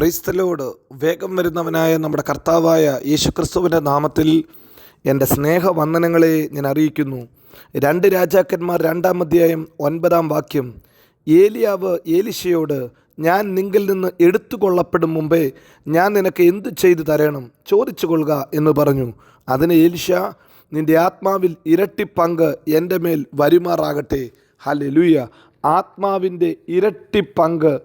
ക്രൈസ്തലോട് വേഗം വരുന്നവനായ നമ്മുടെ കർത്താവായ യേശുക്രിസ്തുവിന്റെ നാമത്തിൽ എന്റെ സ്നേഹവന്ദനങ്ങളെ ഞാൻ അറിയിക്കുന്നു. രണ്ട് രാജാക്കന്മാർ രണ്ടാം അധ്യായം ഒൻപതാം വാക്യം ഏലിയാവ് ഏലിശയോട് ഞാൻ നിങ്കിൽ നിന്ന് എടുത്തുകൊള്ളപ്പെടും മുമ്പേ ഞാൻ നിനക്ക് എന്തു ചെയ്തു തരണം? ചോദിച്ചു കൊള്ളുക എന്ന് പറഞ്ഞു. അതിന് ഏലിശ നിന്റെ ആത്മാവിൽ ഇരട്ടി പങ്ക് എന്റെ മേൽ വരുമാറാകട്ടെ. ഹല്ലേലൂയ. ആത്മാവിന്റെ ഇരട്ടി പങ്ക്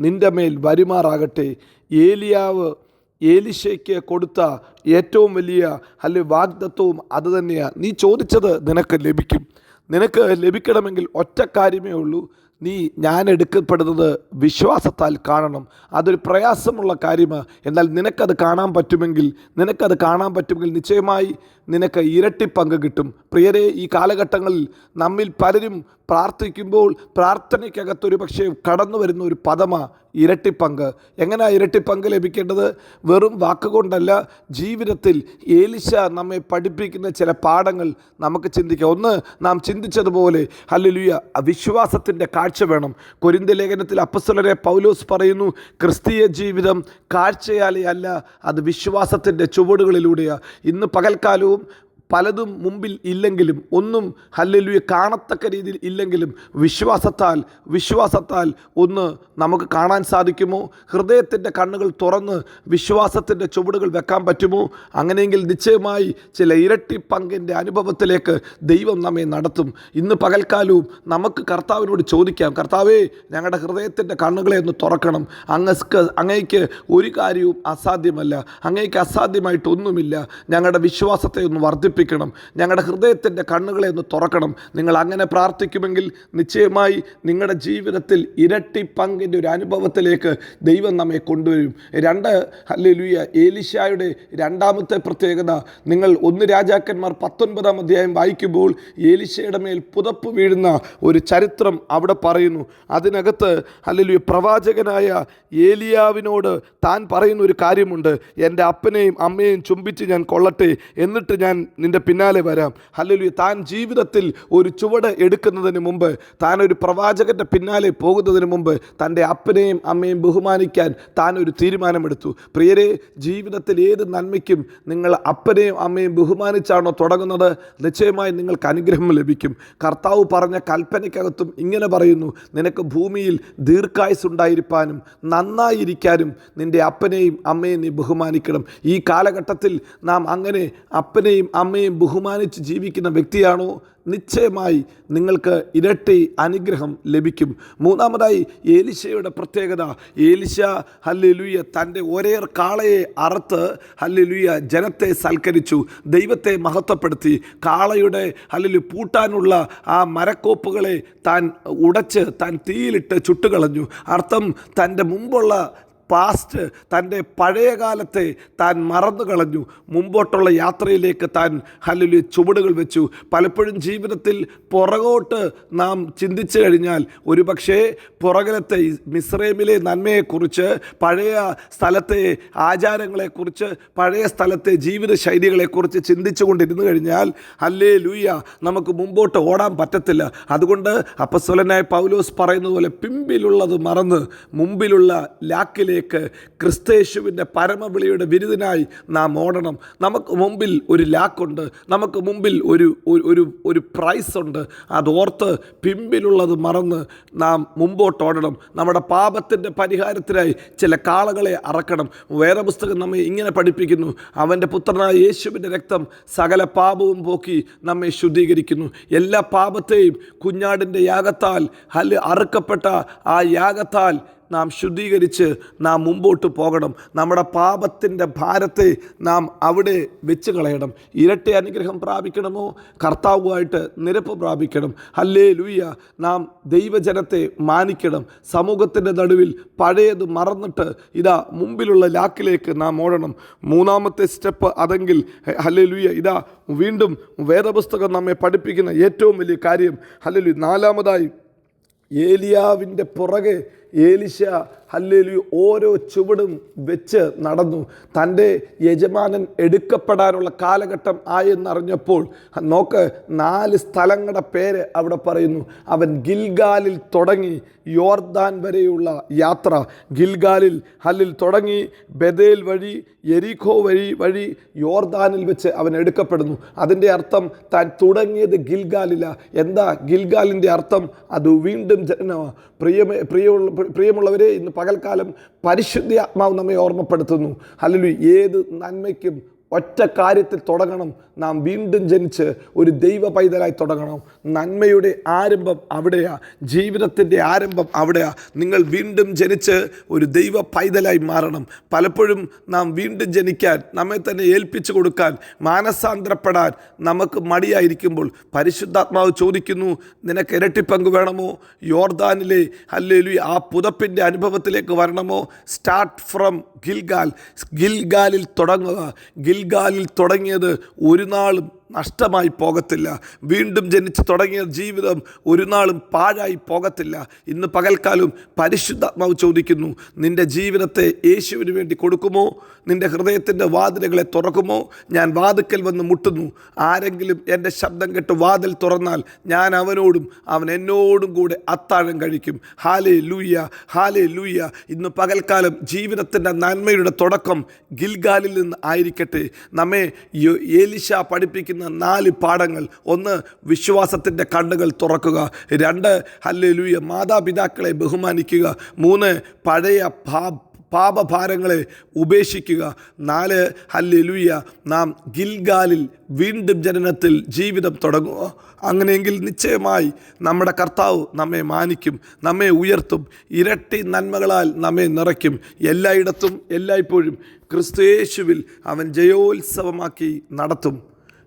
നിന്റെ മേൽ വരുമാറാകട്ടെ. ഏലിയാവ് ഏലിശയ്ക്ക് കൊടുത്ത ഏറ്റവും വലിയ അല്ലെ വാഗ്ദത്വവും അത് തന്നെയാണ് നീ ചോദിച്ചത് നിനക്ക് ലഭിക്കും. നിനക്ക് ലഭിക്കണമെങ്കിൽ ഒറ്റ കാര്യമേ ഉള്ളൂ. നീ ഞാൻ എടുക്കപ്പെടുന്നത് വിശ്വാസത്താൽ കാണണം. അതൊരു പ്രയാസമുള്ള കാര്യമാണ് എന്നാൽ നിനക്കത് കാണാൻ പറ്റുമെങ്കിൽ നിനക്കത് കാണാൻ പറ്റുമെങ്കിൽ നിശ്ചയമായി നിനക്ക് ഇരട്ടി പങ്ക് കിട്ടും. പ്രിയരെ ഈ കാലഘട്ടങ്ങളിൽ നമ്മിൽ പലരും പ്രാർത്ഥിക്കുമ്പോൾ പ്രാർത്ഥനയ്ക്കകത്തൊരു പക്ഷേ കടന്നു വരുന്ന ഒരു പദമാണ് ഇരട്ടിപ്പങ്ക് എങ്ങനെയാ ഇരട്ടിപ്പങ്ക് ലഭിക്കേണ്ടത്? വെറും വാക്കുകൊണ്ടല്ല ജീവിതത്തിൽ ഏലിശ നമ്മെ പഠിപ്പിക്കുന്ന ചില പാഠങ്ങൾ നമുക്ക് ചിന്തിക്കാം. ഒന്ന് നാം ചിന്തിച്ചതുപോലെ ഹല്ലേലൂയ വിശ്വാസത്തിന്റെ കാഴ്ച വേണം. കൊരിന്ത ലേഖനത്തിൽ അപ്പസ്വലരെ പൗലോസ് പറയുന്നു ക്രിസ്തീയ ജീവിതം കാഴ്ചയാലേ അല്ല അത് വിശ്വാസത്തിന്റെ ചുവടുകളിലൂടെയാണ് ഇന്ന് പകൽക്കാലവും Ayub പലതും മുമ്പിൽ ഇല്ലെങ്കിലും ഒന്നും ഹല്ലേലൂയ കാണത്തക്ക രീതിയിൽ ഇല്ലെങ്കിലും വിശ്വാസത്താൽ വിശ്വാസത്താൽ ഒന്ന് നമുക്ക് കാണാൻ സാധിക്കുമോ? ഹൃദയത്തിന്റെ കണ്ണുകൾ തുറന്ന് വിശ്വാസത്തിന്റെ ചുവടുകൾ വെക്കാൻ പറ്റുമോ? അങ്ങനെയെങ്കിൽ നിശ്ചയമായി ചില ഇരട്ടി പങ്കിന്റെ അനുഭവത്തിലേക്ക് ദൈവം നമ്മെ നടത്തും. ഇന്ന് പകൽക്കാലവും നമുക്ക് കർത്താവിനോട് ചോദിക്കാം കർത്താവേ ഞങ്ങളുടെ ഹൃദയത്തിന്റെ കണ്ണുകളെ ഒന്ന് തുറക്കണം. അങ്ങക്ക് അങ്ങേക്ക് ഒരു കാര്യവും അസാധ്യമല്ല. അങ്ങേക്ക് അസാധ്യമായിട്ടൊന്നുമില്ല. ഞങ്ങളുടെ വിശ്വാസത്തെ ഒന്ന് വർദ്ധിപ്പിക്കണം ഞങ്ങളുടെ ഹൃദയത്തിന്റെ കണ്ണുകളെ ഒന്ന് തുറക്കണം. നിങ്ങൾ അങ്ങനെ പ്രാർത്ഥിക്കുമെങ്കിൽ നിശ്ചയമായി നിങ്ങളുടെ ജീവിതത്തിൽ ഇരട്ടി പങ്കിന്റെ ഒരു അനുഭവത്തിലേക്ക് ദൈവം നമ്മെ കൊണ്ടുവരും. രണ്ട് ഹല്ലേലൂയ ഏലിശായുടെ രണ്ടാമത്തെ പ്രത്യേകത നിങ്ങൾ ഒന്ന് രാജാക്കന്മാർ പത്തൊൻപതാം അധ്യായം വായിക്കുമ്പോൾ ഏലിശയുടെ മേൽ പുതപ്പ് വീഴുന്ന ഒരു ചരിത്രം അവിടെ പറയുന്നു. അതിനകത്ത് ഹല്ലേലൂയ പ്രവാചകനായ ഏലിയാവിനോട് താൻ പറയുന്ന ഒരു കാര്യമുണ്ട്. എന്റെ അപ്പനെയും അമ്മയെയും ചുംബിച്ച് ഞാൻ കൊള്ളട്ടെ എന്നിട്ട് ഞാൻ നിന്റെ പിന്നാലെ വരാം. ഹല്ലേലൂയ. താൻ ജീവിതത്തിൽ ഒരു ചുവട് എടുക്കുന്നതിന് മുമ്പ് താൻ ഒരു പ്രവാചകന്റെ പിന്നാലെ പോകുന്നതിന് മുമ്പ് തന്റെ അപ്പനെയും അമ്മയും ബഹുമാനിക്കാൻ താൻ ഒരു തീരുമാനമെടുത്തു. പ്രിയരെ ജീവിതത്തിൽ ഏത് നന്മയ്ക്കും നിങ്ങൾ അപ്പനെയും അമ്മയും ബഹുമാനിച്ചാണോ തുടങ്ങുന്നത്? നിശ്ചയമായി നിങ്ങൾക്ക് അനുഗ്രഹം ലഭിക്കും. കർത്താവ് പറഞ്ഞ കൽപ്പനയ്ക്കകത്തും ഇങ്ങനെ പറയുന്നു നിനക്ക് ഭൂമിയിൽ ദീർഘായുസ് ഉണ്ടായിരിക്കാനും നന്നായിരിക്കാനും നിന്റെ അപ്പനെയും അമ്മയെയും നീ ബഹുമാനിക്കണം. ഈ കാലഘട്ടത്തിൽ നാം അങ്ങനെ അപ്പനെയും ബഹുമാനിച്ച് ജീവിക്കുന്ന വ്യക്തിയാണോ? നിശ്ചയമായി നിങ്ങൾക്ക് ഇരട്ടി അനുഗ്രഹം ലഭിക്കും. മൂന്നാമതായി ഏലിശയുടെ പ്രത്യേകത. ഏലിശ ഹല്ലേലൂയ തന്റെ ഒരേ കാളയെ അറുത്ത് ഹല്ലേലൂയ ജനത്തെ സൽക്കരിച്ചു ദൈവത്തെ മഹത്വപ്പെടുത്തി. കാളയുടെ ഹല്ലേലു പൂട്ടാനുള്ള ആ മരക്കോപ്പുകളെ താൻ ഉടച്ച് താൻ തീയിലിട്ട് ചുട്ടുകളഞ്ഞു. അർത്ഥം തന്റെ മുമ്പുള്ള പാസ്റ്റ് തന്റെ പഴയ കാലത്തെ താൻ മറന്നു കളഞ്ഞു. മുമ്പോട്ടുള്ള യാത്രയിലേക്ക് താൻ ഹല്ലുലി ചുവടുകൾ വെച്ചു. പലപ്പോഴും ജീവിതത്തിൽ പുറകോട്ട് നാം ചിന്തിച്ചു കഴിഞ്ഞാൽ ഒരുപക്ഷേ പുറകിലത്തെ മിസ്രൈമിലെ നന്മയെക്കുറിച്ച് പഴയ സ്ഥലത്തെ ആചാരങ്ങളെക്കുറിച്ച് പഴയ സ്ഥലത്തെ ജീവിത ശൈലികളെക്കുറിച്ച് ചിന്തിച്ചു കൊണ്ടിരുന്നു കഴിഞ്ഞാൽ അല്ലേ ലൂയ നമുക്ക് മുമ്പോട്ട് ഓടാൻ പറ്റത്തില്ല. അതുകൊണ്ട് അപ്പസ്വലനായ പൗലോസ് പറയുന്നത് പോലെ പിമ്പിലുള്ളത് മറന്ന് മുമ്പിലുള്ള ലാക്കിലെ ിലേക്ക് ക്രിസ്തേശുവിന്റെ പരമവിളിയുടെ വിരുദിനായി നാം ഓടണം. നമുക്ക് മുമ്പിൽ ഒരു ലാക്കുണ്ട്. നമുക്ക് മുമ്പിൽ ഒരു ഒരു- ഒരു പ്രൈസ് ഉണ്ട് അതോർത്ത് പിമ്പിലുള്ളത് മറന്ന് നാം മുമ്പോട്ട് ഓടണം നമ്മുടെ പാപത്തിന്റെ പരിഹാരത്തിനായി ചില കാളകളെ അറക്കണം. വേറെ പുസ്തകം നമ്മെ ഇങ്ങനെ പഠിപ്പിക്കുന്നു. അവന്റെ പുത്രനായ യേശുവിന്റെ രക്തം സകല പാപവും പോക്കി നമ്മെ ശുദ്ധീകരിക്കുന്നു. എല്ലാ പാപത്തെയും കുഞ്ഞാടിന്റെ യാഗത്താൽ ഹൽ അറുക്കപ്പെട്ട ആ യാഗത്താൽ നാം ശുദ്ധീകരിച്ച് നാം മുമ്പോട്ട് പോകണം. നമ്മുടെ പാപത്തിന്റെ ഭാരത്തെ നാം അവിടെ വെച്ച് കളയണം. ഇരട്ടി അനുഗ്രഹം പ്രാപിക്കണമോ? കർത്താവുമായിട്ട് നിരപ്പ് പ്രാപിക്കണം. അല്ലേ ലൂയ നാം ദൈവജനത്തെ മാനിക്കണം. സമൂഹത്തിന്റെ നടുവിൽ പഴയത് മറന്നിട്ട് ഇതാ മുമ്പിലുള്ള ലാക്കിലേക്ക് നാം ഓടണം. മൂന്നാമത്തെ സ്റ്റെപ്പ് അതെങ്കിൽ അല്ലേ ലൂയ ഇതാ വീണ്ടും വേദപുസ്തകം നമ്മെ പഠിപ്പിക്കുന്ന ഏറ്റവും വലിയ കാര്യം. ഹല്ലേ നാലാമതായി ഏലിയാവിന്റെ പുറകെ ഏലിശ ഹല്ലേലു ഓരോ ചുവടും വെച്ച് നടന്നു. തന്റെ യജമാനൻ എടുക്കപ്പെടാനുള്ള കാലഘട്ടം ആയെന്നറിഞ്ഞപ്പോൾ നോക്ക് നാല് സ്ഥലങ്ങളുടെ പേര് അവിടെ പറയുന്നു. അവൻ ഗിൽഗാലിൽ തുടങ്ങി യോർദാൻ വരെയുള്ള യാത്ര. ഗിൽഗാലിൽ ഹല്ലിൽ തുടങ്ങി ബദേൽ വഴി എരിഖോ വഴി വഴി യോർദാനിൽ വെച്ച് അവൻ എടുക്കപ്പെടുന്നു. അതിന്റെ അർത്ഥം താൻ തുടങ്ങിയത് ഗിൽഗാലില. എന്താ ഗിൽഗാലിന്റെ അർത്ഥം? അത് വീണ്ടും ജനമാണ് പ്രിയമ പ്രിയമുള്ള പ്രിയമുള്ളവരെ ഇന്ന് പകൽക്കാലം പരിശുദ്ധ ആത്മാവ് നമ്മെ ഓർമ്മപ്പെടുത്തുന്നു. അല്ലെങ്കിൽ ഏത് നന്മയ്ക്കും ഒറ്റ കാര്യത്തിൽ തുടങ്ങണം. നാം വീണ്ടും ജനിച്ച് ഒരു ദൈവ പൈതലായി തുടങ്ങണം. നന്മയുടെ ആരംഭം അവിടെയാ. ജീവിതത്തിന്റെ ആരംഭം അവിടെയാ. നിങ്ങൾ വീണ്ടും ജനിച്ച് ഒരു ദൈവ പൈതലായി മാറണം. പലപ്പോഴും നാം വീണ്ടും ജനിക്കാൻ നമ്മെ തന്നെ ഏൽപ്പിച്ചു കൊടുക്കാൻ മാനസാന്തരപ്പെടാൻ നമുക്ക് മടിയായിരിക്കുമ്പോൾ പരിശുദ്ധാത്മാവ് ചോദിക്കുന്നു നിനക്ക് ഇരട്ടി പങ്ക് വേണമോ? യോർദാനിലെ അല്ലെങ്കിൽ ആ പുതപ്പിന്റെ അനുഭവത്തിലേക്ക് വരണമോ? Start from Gilgal. ഗിൽഗാലിൽ തുടങ്ങുക. ഗിൽഗാലിൽ തുടങ്ങിയത് ഒരു നാളും നഷ്ടമായി പോകത്തില്ല. വീണ്ടും ജനിച്ച് തുടങ്ങിയ ജീവിതം ഒരു നാളും പാഴായി പോകത്തില്ല. ഇന്ന് പകൽക്കാലം പരിശുദ്ധാത്മാവ് ചോദിക്കുന്നു നിന്റെ ജീവിതത്തെ യേശുവിന് വേണ്ടി കൊടുക്കുമോ? നിന്റെ ഹൃദയത്തിന്റെ വാതിലുകളെ തുറക്കുമോ? ഞാൻ വാതുക്കൽ വന്ന് മുട്ടുന്നു. ആരെങ്കിലും എന്റെ ശബ്ദം കേട്ട് വാതിൽ തുറന്നാൽ ഞാൻ അവനോടും അവൻ എന്നോടും കൂടെ അത്താഴം കഴിക്കും. ഹാലേ ലൂയ്യ ഹാലേ ലൂയ്യ ഇന്ന് പകൽക്കാലം ജീവിതത്തിന്റെ നന്മയുടെ തുടക്കം ഗിൽഗാലിൽ നിന്ന് ആയിരിക്കട്ടെ. നമ്മെ ഏലിശ പഠിപ്പിക്കുന്ന നാല് പാഠങ്ങൾ. ഒന്ന് വിശ്വാസത്തിന്റെ കണ്ണുകൾ തുറക്കുക. രണ്ട് ഹല്ലേലൂയ മാതാപിതാക്കളെ ബഹുമാനിക്കുക. മൂന്ന് പഴയ ഭാ പാപഭാരങ്ങളെ ഉപേക്ഷിക്കുക. നാല് ഹല്ലേലൂയ നാം ഗിൽഗാലിൽ വീണ്ടും ജനനത്തിൽ ജീവിതം തുടങ്ങുക അങ്ങനെയെങ്കിൽ നിശ്ചയമായി നമ്മുടെ കർത്താവ് നമ്മെ മാനിക്കും നമ്മെ ഉയർത്തും. ഇരട്ടി നന്മകളാൽ നമ്മെ നിറയ്ക്കും. എല്ലായിടത്തും എല്ലായ്പ്പോഴും ക്രിസ്തുയേശുവിൽ അവൻ ജയോത്സവമാക്കി നടത്തും.